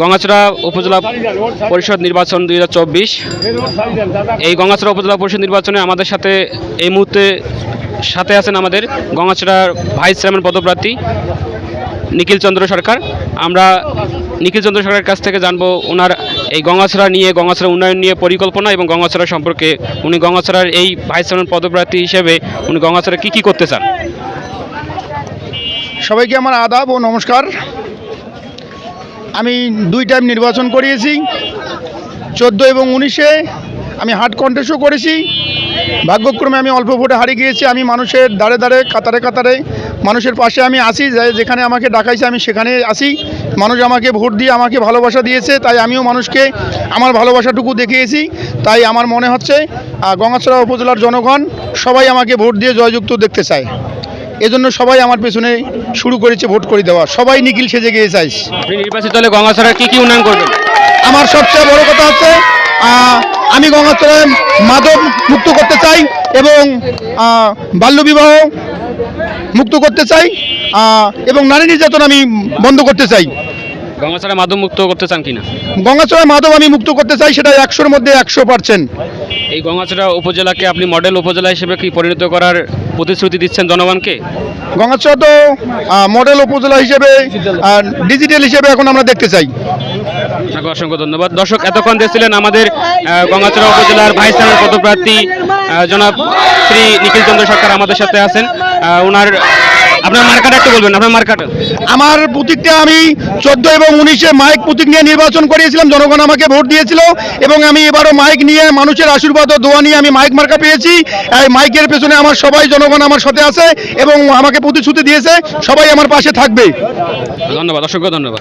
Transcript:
গঙ্গাচড়া উপজেলা পরিষদ নির্বাচন দু হাজার চব্বিশ। এই গঙ্গাচড়া উপজেলা পরিষদ নির্বাচনে আমাদের সাথে এই মুহূর্তে সাথে আছেন আমাদের গঙ্গাচড়ার ভাইস চেয়ারম্যান পদপ্রার্থী নিখিল চন্দ্র সরকার। আমরা নিখিল চন্দ্র সরকারের কাছ থেকে জানব ওনার এই গঙ্গাছড়া নিয়ে, গঙ্গাছড়া উন্নয়ন নিয়ে পরিকল্পনা এবং গঙ্গাছড়া সম্পর্কে উনি গঙ্গাছড়ার এই ভাইস চেয়ারম্যান পদপ্রার্থী হিসেবে উনি গঙ্গাছড়া কী কী করতে চান? সবাইকে আমার আদাব ও নমস্কার। আমি দুই টাইম নির্বাচন করিয়েছি চোদ্দ এবং উনিশে আমি হার্ট কন্টেস্টও করেছি। ভাগ্যক্রমে আমি অল্প ভোটে হারিয়ে গিয়েছি আমি মানুষের দাঁড়ে দাঁড়ে কাতারে কাতারে মানুষের পাশে আমি আসি যেখানে আমাকে ডাকাইছে আমি সেখানে আসি মানুষ আমাকে ভোট দিয়ে আমাকে ভালোবাসা দিয়েছে তাই আমিও মানুষকে আমার ভালোবাসাটুকু দেখিয়েছি। তাই আমার মনে হচ্ছে আহ, গঙ্গাচড়া উপজেলার জনগণ সবাই আমাকে ভোট দিয়ে জয়যুক্ত দেখতে চায়। এজন্য সবাই আমার পেছনে শুরু করেছে ভোট করে দেওয়া। সবাই নিখিল সেজে গিয়ে চাইস আপনি নির্বাচিত হলে গঙ্গাছড়ার কী কী উন্নয়ন করবেন? আমার সবচেয়ে বড় কথা হচ্ছে আহ, আমি গঙ্গাচড়ায় মাদক মুক্ত করতে চাই এবং আহ, বাল্যবিবাহ মুক্ত করতে চাই এবং নারী নির্যাতন আমি বন্ধ করতে চাই। গঙ্গাছড়া মাদক মুক্ত করতে চান কিনা? গঙ্গাচড়ায় মাদক আমি মুক্ত করতে চাই সেটা একশোর মধ্যে একশো পার্সেন্ট এই গঙ্গাছড়া উপজেলাকে আপনি মডেল উপজেলা হিসেবে কি পরিণত করার প্রতিশ্রুতি দিচ্ছেন জনগণকে? গঙ্গাচড়া তো মডেল উপজেলা হিসেবে আর ডিজিটাল হিসেবে এখন আমরা দেখতে চাই। আপনাকে অসংখ্য ধন্যবাদ। দর্শক এতক্ষণ দেখছিলেন আমাদের গঙ্গাচড়া উপজেলার ভাইস চেয়ারম্যান পদপ্রার্থী জনাব শ্রী নিখিল চন্দ্র সরকার আমাদের সাথে আছেন। ওনার আপনার মার্কাটা একটু বলবেন আপনার মার্কাটা আমার প্রতীকটা আমি চোদ্দ এবং উনিশে মাইক প্রতীক নিয়ে নির্বাচন করিয়েছিলাম জনগণ আমাকে ভোট দিয়েছিল এবং আমি এবারও মাইক নিয়ে মানুষের আশীর্বাদ ও দোয়া নিয়ে আমি মাইক মার্কা পেয়েছি। এই মাইকের পেছনে আমার সবাই জনগণ আমার সাথে আছে এবং আমাকে প্রতিশ্রুতি দিয়েছে সবাই আমার পাশে থাকবে। ধন্যবাদ অসংখ্য ধন্যবাদ।